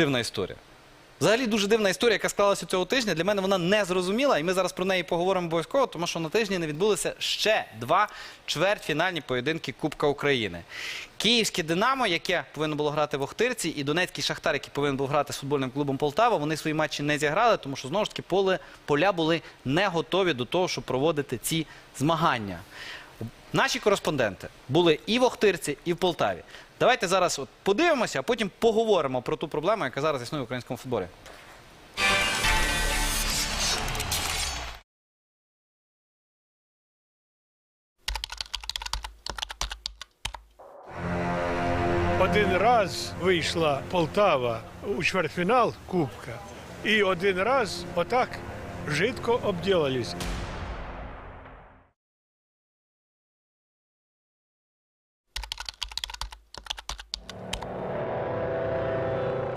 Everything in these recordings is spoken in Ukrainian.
дивна історія. Взагалі дуже дивна історія, яка склалася цього тижня. Для мене вона не зрозуміла, і ми зараз про неї поговоримо обов'язково, тому що на тижні не відбулися ще два чвертьфінальні поєдинки Кубка України. Київське Динамо, яке повинно було грати в Охтирці, і Донецький Шахтар, який повинен був грати з футбольним клубом Полтава, вони свої матчі не зіграли, тому що знову ж таки поле, поля були не готові до того, щоб проводити ці змагання. Наші кореспонденти були і в Охтирці, і в Полтаві. Давайте зараз от подивимося, а потім поговоримо про ту проблему, яка зараз існує в українському футболі. Один раз вийшла Полтава у чвертьфінал Кубка, і один раз отак жидко обділились.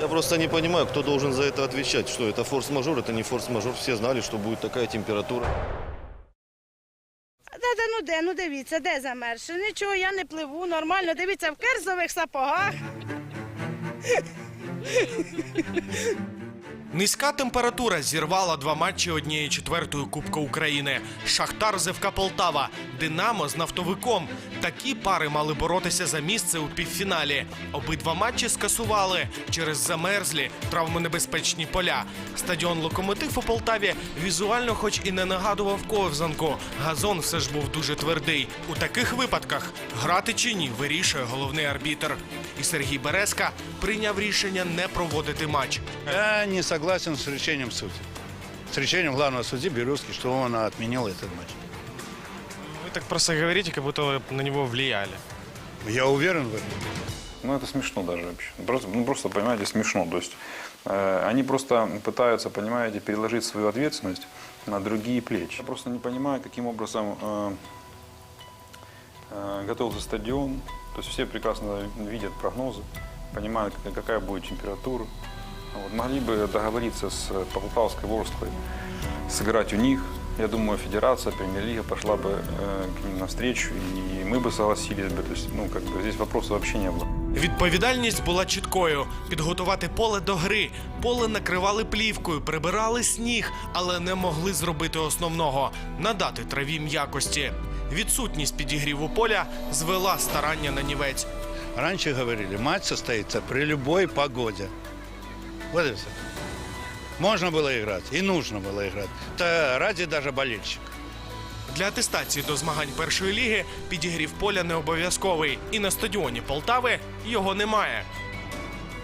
Я просто не понимаю, кто должен за это отвечать. Что это форс-мажор, это не форс-мажор. Все знали, что будет такая температура. Де, де, ну де, ну дивіться, де замерзше? Нічого, я не пливу, нормально. Дивіться, в керзових сапогах. Низька температура зірвала два матчі однієї четвертої Кубка України. Шахтар з Полтава, Динамо з нафтовиком. Такі пари мали боротися за місце у півфіналі. Обидва матчі скасували через замерзлі травмонебезпечні поля. Стадіон Локомотив у Полтаві візуально, хоч і не нагадував ковзанку. Газон все ж був дуже твердий. У таких випадках грати чи ні вирішує головний арбітр. І Сергій Березка прийняв рішення не проводити матч. Я не согласен с решением судьи. С решением главного судьи Березки, что он отменил этот матч. Вы так просто говорите, как будто вы на него влияли. Я уверен в этом. Ну, это смешно даже вообще. Просто, ну, просто понимаете, смешно. То есть э, они просто пытаются, понимаете, переложить свою ответственность на другие плечи. Я просто не понимаю, каким образом э, э, готовился стадион. То есть все прекрасно видят прогнозы, понимают, какая будет температура. Вот, могли бы договориться с Полтавской Ворсклой, сыграть у них. Я думаю, федерация, премьер-лига пошла бы э, к ним навстречу, и мы бы согласились бы. То есть, ну, как бы здесь вопроса вообще не было. Відповідальність була чіткою: підготувати поле до гри. Поле накривали плівкою, прибирали сніг, але не могли зробити основного надати траві м'якості. Відсутність підігріву поля звела старання на нівець. Раньше говорили, матч состоится при любой погоде. Вот и все. Можно было играть, и нужно было играть. Это ради даже болельщиков. Для атестації до змагань першої ліги підігрів поля не обов'язковий, і на стадіоні Полтави його немає.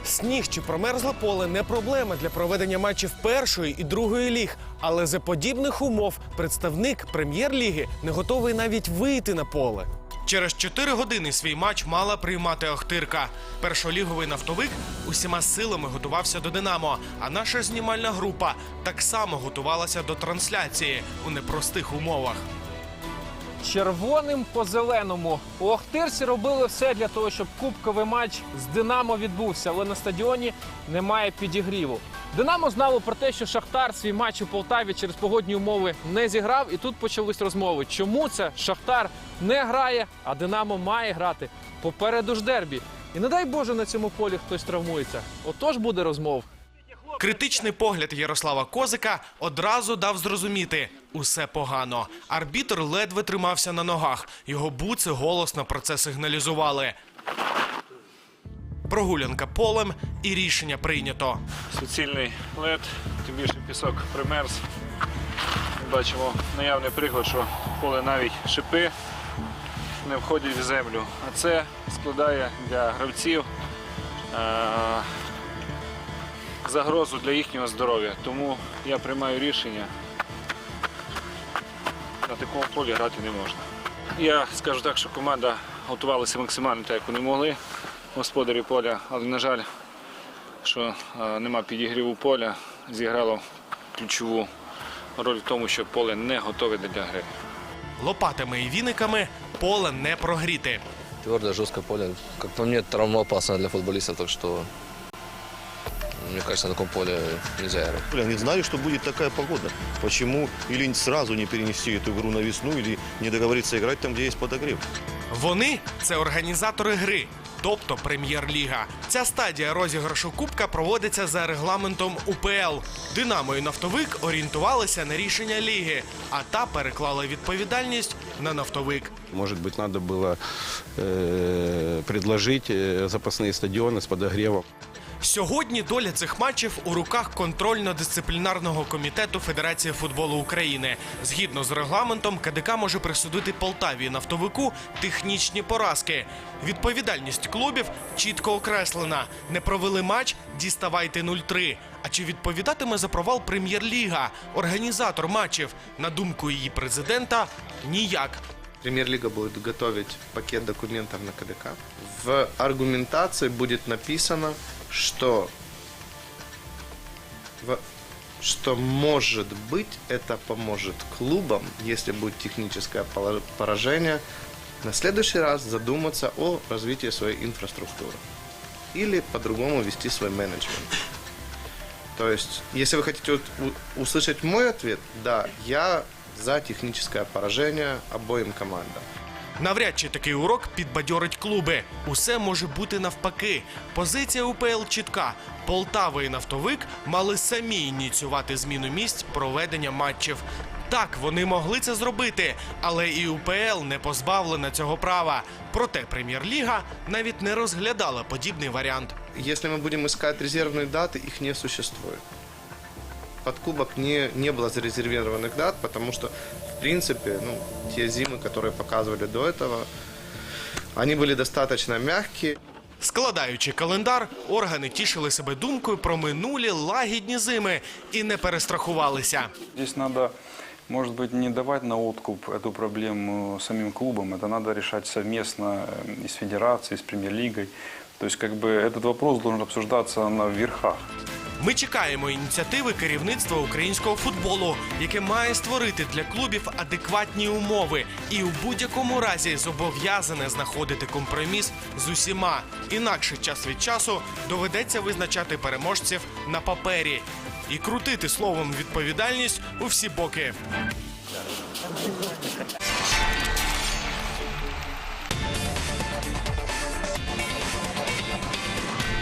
Сніг чи промерзле поле не проблема для проведення матчів першої і другої ліг. Але за подібних умов представник прем'єр-ліги не готовий навіть вийти на поле. Через 4 години свій матч мала приймати Охтирка. Першоліговий нафтовик усіма силами готувався до Динамо. А наша знімальна група так само готувалася до трансляції у непростих умовах. червоним по зеленому. У Охтирці робили все для того, щоб кубковий матч з Динамо відбувся, але на стадіоні немає підігріву. Динамо знало про те, що Шахтар свій матч у Полтаві через погодні умови не зіграв, і тут почались розмови. Чому це Шахтар не грає, а Динамо має грати попереду ж дербі. І не дай Боже на цьому полі хтось травмується. Отож буде розмов. Критичний погляд Ярослава Козика одразу дав зрозуміти усе погано. Арбітр ледве тримався на ногах. Його буци голосно про це сигналізували. Прогулянка полем і рішення прийнято. суцільний лед, тим більше пісок примерз. Бачимо наявний приклад, що поле навіть шипи не входять в землю. А це складає для гравців е- загрозу для їхнього здоров'я. Тому я приймаю рішення. На такому полі грати не можна. Я скажу так, що команда готувалася максимально так, як вони могли, господарі поля, але, на жаль, що е, нема підігріву поля, зіграло ключову роль в тому, що поле не готове для гри. Лопатами і віниками поле не прогріти. Твердое, жесткое поле. Как по мне, травмоопасно для футболиста, так что Мне кажется, на таком поле нельзя играть. Бля, Они знали, что будет такая погода. Почему или сразу не перенести эту игру на весну, или не договориться играть там, где есть подогрев? Вони це організатори гри, тобто прем'єр-ліга. Ця стадія розіграшу кубка проводиться за регламентом УПЛ. Динамо і нафтовик орієнтувалися на рішення ліги, а та переклала відповідальність на нафтовик. Может быть, надо было э, предложить э, запасные стадионы с подогревом. Сьогодні доля цих матчів у руках контрольно-дисциплінарного комітету Федерації футболу України. Згідно з регламентом, КДК може присудити Полтаві нафтовику технічні поразки. Відповідальність клубів чітко окреслена. Не провели матч, діставайте 0-3. А чи відповідатиме за провал прем'єр-ліга, організатор матчів? На думку її президента, ніяк. Премьер-лига будет готовить пакет документов на КДК. В аргументации будет написано, что, что может быть это поможет клубам, если будет техническое поражение, на следующий раз задуматься о развитии своей инфраструктуры. Или по-другому вести свой менеджмент. То есть, если вы хотите услышать мой ответ, да, я за техническое поражение обоим командам. Навряд чи такий урок підбадьорить клуби. Усе може бути навпаки. Позиція УПЛ чітка. Полтава і нафтовик мали самі ініціювати зміну місць проведення матчів. Так, вони могли це зробити, але і УПЛ не позбавлена цього права. Проте прем'єр-ліга навіть не розглядала подібний варіант. Если мы будем искать резервные даты, их не существует. Под кубок не, не было зарезервированных дат, потому что, в принципе, ну, те зимы, которые показывали до этого, они были достаточно мягкие. Складаючи календар, органи тішили себе думкою про минулі лагідні зими і не перестрахувалися. Здесь надо, может быть, не давать на откуп эту проблему самим клубам. Это надо решать совместно э, и с федерацией, и с премьер-лигой. То есть, как бы, этот вопрос должен обсуждаться на верхах. Ми чекаємо ініціативи керівництва українського футболу, яке має створити для клубів адекватні умови і у будь-якому разі зобов'язане знаходити компроміс з усіма. Інакше час від часу доведеться визначати переможців на папері і крутити словом відповідальність у всі боки.